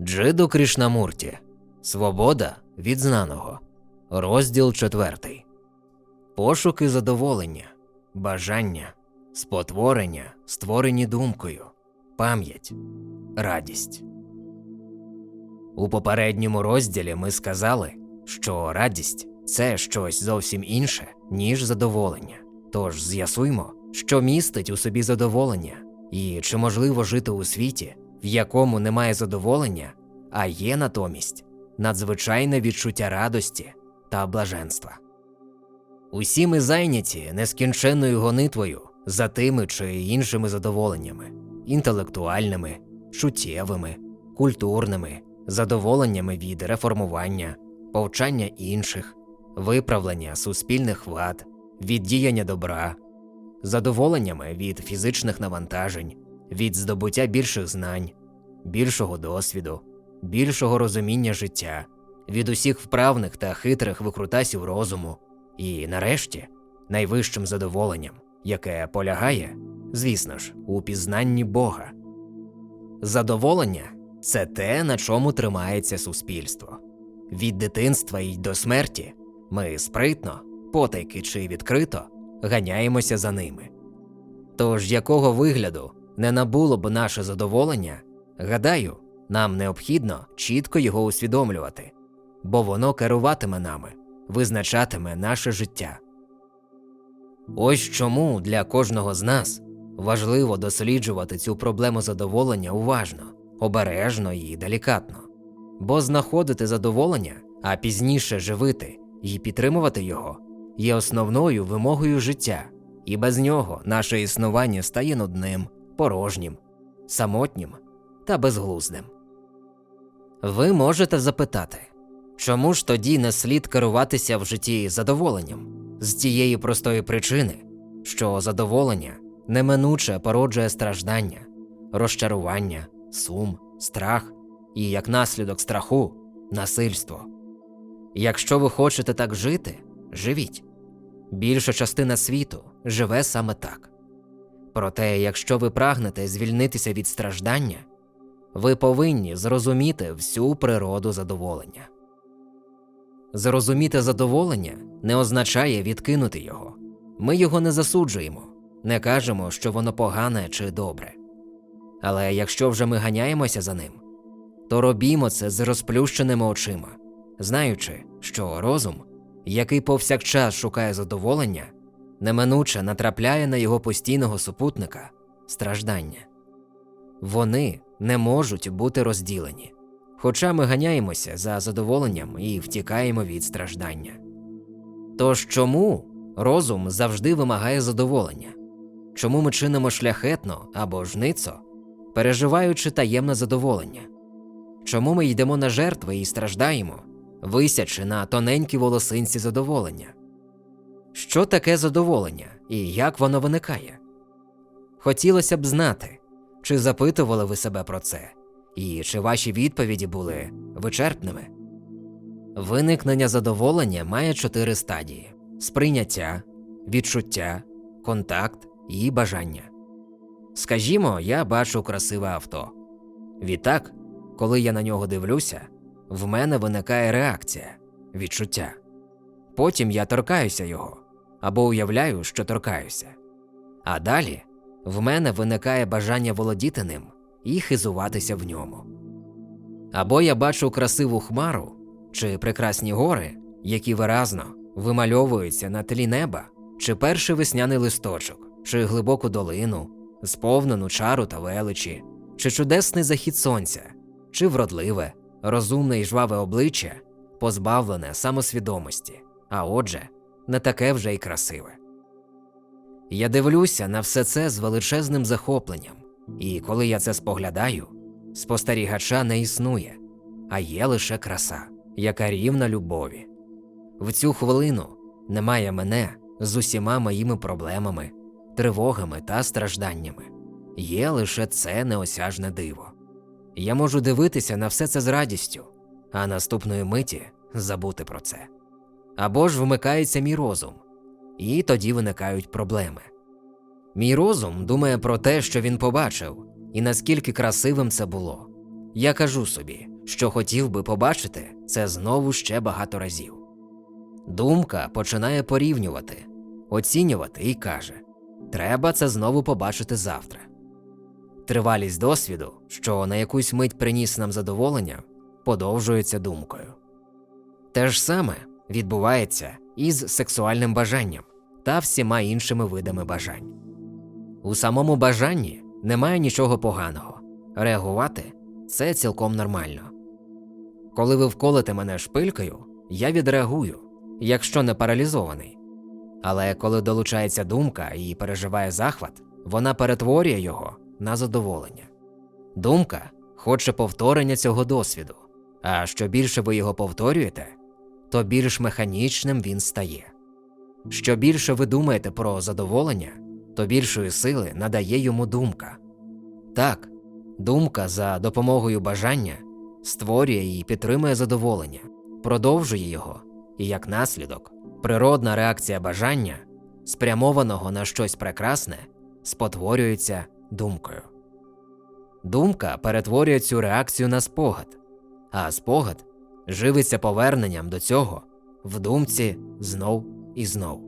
Джиду Крішнамурті. Свобода від знаного. Розділ четвертий. Пошуки задоволення, бажання, спотворення, створені думкою, пам'ять, радість. У попередньому розділі ми сказали, що радість це щось зовсім інше, ніж задоволення. Тож з'ясуймо, що містить у собі задоволення, і чи можливо жити у світі, в якому немає задоволення, а є натомість надзвичайне відчуття радості та блаженства. Усі ми зайняті нескінченною гонитвою за тими чи іншими задоволеннями інтелектуальними, чуттєвими, культурними, задоволеннями від реформування, повчання інших, виправлення суспільних вад, віддіяння добра, задоволеннями від фізичних навантажень, від здобуття більших знань, більшого досвіду, більшого розуміння життя, від усіх вправних та хитрих викрутасів розуму, і, нарешті, найвищим задоволенням, яке полягає, звісно ж, у пізнанні Бога. Задоволення це те, на чому тримається суспільство. Від дитинства й до смерті ми спритно, потайки чи відкрито ганяємося за ними. Тож якого вигляду не набуло б наше задоволення, гадаю, нам необхідно чітко його усвідомлювати, бо воно керуватиме нами, визначатиме наше життя. Ось чому для кожного з нас важливо досліджувати цю проблему задоволення уважно, обережно і делікатно, бо знаходити задоволення, а пізніше живити і підтримувати його є основною вимогою життя, і без нього наше існування стає нудним, порожнім, самотнім та безглуздим. Ви можете запитати, чому ж тоді не слід керуватися в житті задоволенням з тієї простої причини, що задоволення неминуче породжує страждання, розчарування, сум, страх і, як наслідок страху, насильство. Якщо ви хочете так жити, живіть. Більша частина світу живе саме так. Проте, якщо ви прагнете звільнитися від страждання, ви повинні зрозуміти всю природу задоволення. Зрозуміти задоволення не означає відкинути його. Ми його не засуджуємо, не кажемо, що воно погане чи добре. Але якщо вже ми ганяємося за ним, то робімо це з розплющеними очима, знаючи, що розум, який повсякчас шукає задоволення, неминуче натрапляє на його постійного супутника страждання. Вони не можуть бути розділені, хоча ми ганяємося за задоволенням і втікаємо від страждання. Тож чому розум завжди вимагає задоволення? Чому ми чинимо шляхетно або жницо, переживаючи таємне задоволення? Чому ми йдемо на жертви і страждаємо, висячи на тоненькій волосинці задоволення? Що таке задоволення і як воно виникає? Хотілося б знати, чи запитували ви себе про це, і чи ваші відповіді були вичерпними? Виникнення задоволення має чотири стадії: сприйняття, відчуття, контакт і бажання. Скажімо, я бачу красиве авто. Відтак, коли я на нього дивлюся, в мене виникає реакція, відчуття. Потім я торкаюся його або уявляю, що торкаюся. А далі в мене виникає бажання володіти ним і хизуватися в ньому. Або я бачу красиву хмару чи прекрасні гори, які виразно вимальовуються на тлі неба, чи перший весняний листочок, чи глибоку долину, сповнену чару та величі, чи чудесний захід сонця, чи вродливе, розумне і жваве обличчя, позбавлене самосвідомості, а отже, не таке вже й красиве. Я дивлюся на все це з величезним захопленням, і коли я це споглядаю, спостерігача не існує, а є лише краса, яка рівна любові. В цю хвилину немає мене з усіма моїми проблемами, тривогами та стражданнями. Є лише це неосяжне диво. Я можу дивитися на все це з радістю, а наступної миті забути про це. Або ж вмикається мій розум, і тоді виникають проблеми. Мій розум думає про те, що він побачив, і наскільки красивим це було. я кажу собі, що хотів би побачити це знову ще багато разів. Думка починає порівнювати, оцінювати і каже: Треба це знову побачити завтра. Тривалість досвіду, що на якусь мить приніс нам задоволення, подовжується думкою. Те ж саме відбувається із сексуальним бажанням та всіма іншими видами бажань. У самому бажанні немає нічого поганого. Реагувати це цілком нормально. Коли ви вколите мене шпилькою, я відреагую, якщо не паралізований. Але коли долучається думка і переживає захват, вона перетворює його на задоволення. Думка хоче повторення цього досвіду, а що більше ви його повторюєте, то більш механічним він стає. Що більше ви думаєте про задоволення, то більшої сили надає йому думка. Так, думка за допомогою бажання створює і підтримує задоволення, продовжує його, і як наслідок, природна реакція бажання, спрямованого на щось прекрасне, спотворюється думкою. Думка перетворює цю реакцію на спогад, а спогад живиться поверненням до цього в думці знов і знов.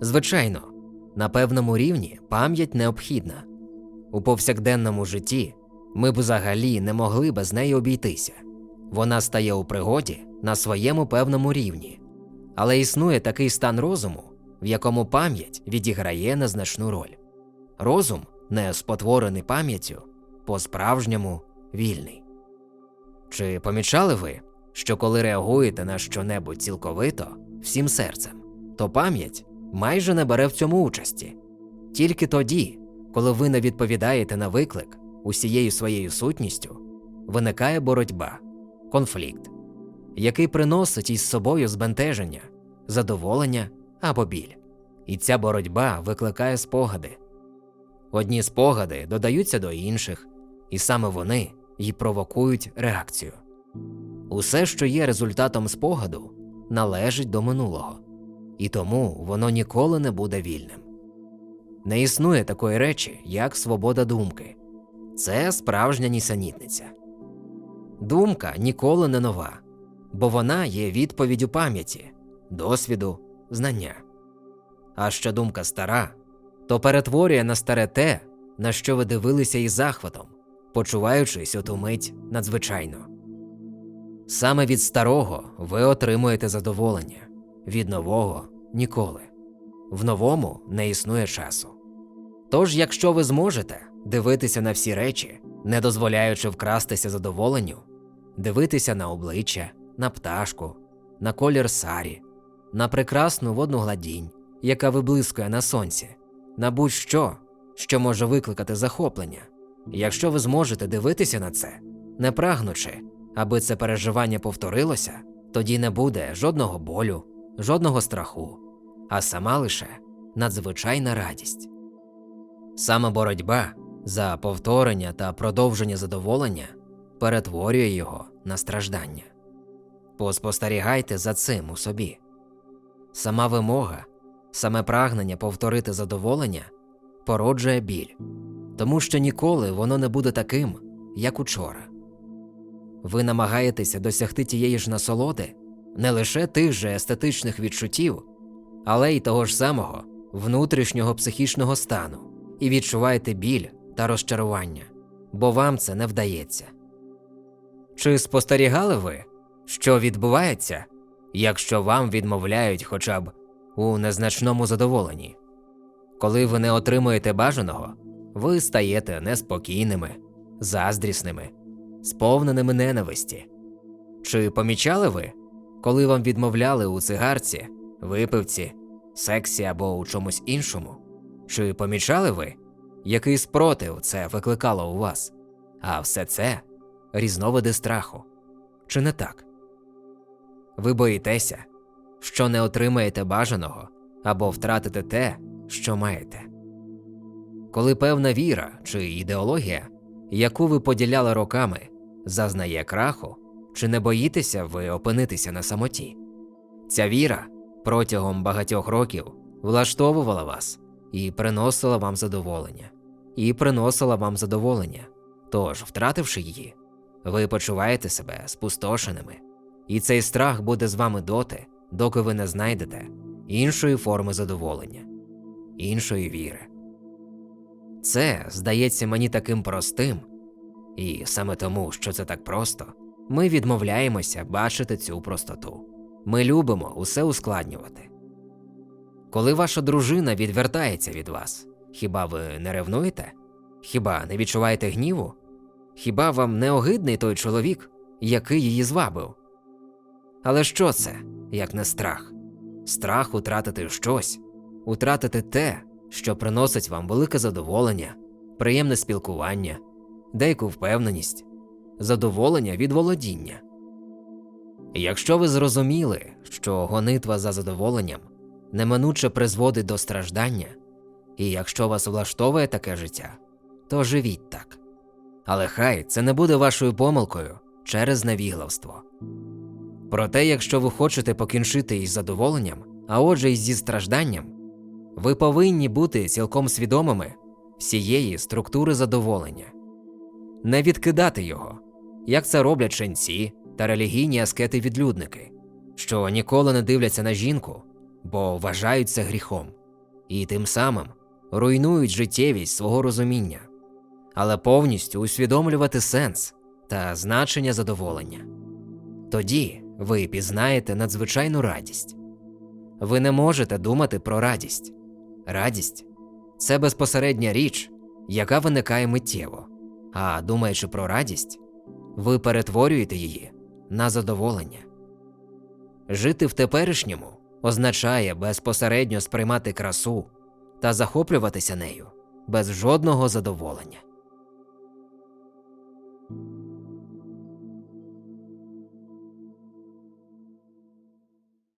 Звичайно, на певному рівні пам'ять необхідна. У повсякденному житті ми б взагалі не могли без неї обійтися. Вона стає у пригоді на своєму певному рівні, але існує такий стан розуму, в якому пам'ять відіграє незначну роль. Розум, не спотворений пам'яттю, по-справжньому вільний. Чи помічали ви, що коли реагуєте на щонебудь цілковито, всім серцем, то пам'ять майже не бере в цьому участі. Тільки тоді, коли ви не відповідаєте на виклик усією своєю сутністю, виникає боротьба, конфлікт, який приносить із собою збентеження, задоволення або біль. І ця боротьба викликає спогади. Одні спогади додаються до інших, і саме вони й провокують реакцію. Усе, що є результатом спогаду, належить до минулого, і тому воно ніколи не буде вільним. Не існує такої речі, як свобода думки це справжня нісенітниця. Думка ніколи не нова, бо вона є відповіддю пам'яті, досвіду, знання. А що думка стара, то перетворює на старе те, на що ви дивилися із захватом, почуваючись у ту мить надзвичайно. Саме від старого ви отримуєте задоволення, від нового ніколи. В новому не існує часу. Тож, якщо ви зможете дивитися на всі речі, не дозволяючи вкрастися задоволенню, дивитися на обличчя, на пташку, на колір сарі, на прекрасну водну гладінь, яка виблискує на сонці, на будь-що, що може викликати захоплення. Якщо ви зможете дивитися на це, не прагнучи, аби це переживання повторилося, тоді не буде жодного болю, жодного страху, а сама лише надзвичайна радість. Саме боротьба за повторення та продовження задоволення перетворює його на страждання. Поспостерігайте за цим у собі. Сама вимога, саме прагнення повторити задоволення породжує біль, тому що ніколи воно не буде таким, як учора. Ви намагаєтеся досягти тієї ж насолоди, не лише тих же естетичних відчуттів, але й того ж самого внутрішнього психічного стану, і відчуваєте біль та розчарування, бо вам це не вдається. Чи спостерігали ви, що відбувається, якщо вам відмовляють хоча б у незначному задоволенні? Коли ви не отримуєте бажаного, ви стаєте неспокійними, заздрісними, сповненими ненависті. Чи помічали ви, коли вам відмовляли у цигарці, випивці, сексі або у чомусь іншому? Чи помічали ви, який спротив це викликало у вас? А все це різновиди страху. Чи не так? Ви боїтеся, що не отримаєте бажаного або втратите те, що маєте. Коли певна віра чи ідеологія, яку ви поділяли роками, зазнає краху, чи не боїтеся ви опинитися на самоті? Ця віра протягом багатьох років влаштовувала вас і приносила вам задоволення, і приносила вам задоволення. Тож, втративши її, Ви почуваєте себе спустошеними, і цей страх буде з вами доти, доки ви не знайдете іншої форми задоволення, іншої віри. Це здається мені таким простим, і саме тому, що це так просто, ми відмовляємося бачити цю простоту. Ми любимо усе ускладнювати. Коли ваша дружина відвертається від вас, хіба ви не ревнуєте? Хіба не відчуваєте гніву? Хіба вам не огидний той чоловік, який її звабив? Але що це, як не страх? Страх утратити щось, утратити те, що приносить вам велике задоволення, приємне спілкування, деяку впевненість, задоволення від володіння. Якщо ви зрозуміли, що гонитва за задоволенням неминуче призводить до страждання, і якщо вас влаштовує таке життя, то живіть так. Але хай це не буде вашою помилкою через невігластво. Проте, якщо ви хочете покінчити із задоволенням, а отже, і зі стражданням, ви повинні бути цілком свідомими всієї структури задоволення, не відкидати його, як це роблять ченці та релігійні аскети-відлюдники, що ніколи не дивляться на жінку, бо вважають це гріхом, і тим самим руйнують життєвість свого розуміння, але повністю усвідомлювати сенс та значення задоволення. Тоді ви пізнаєте надзвичайну радість. Ви не можете думати про радість. Радість це безпосередня річ, яка виникає миттєво. А думаючи про радість, ви перетворюєте її на задоволення. Жити в теперішньому означає безпосередньо сприймати красу та захоплюватися нею без жодного задоволення.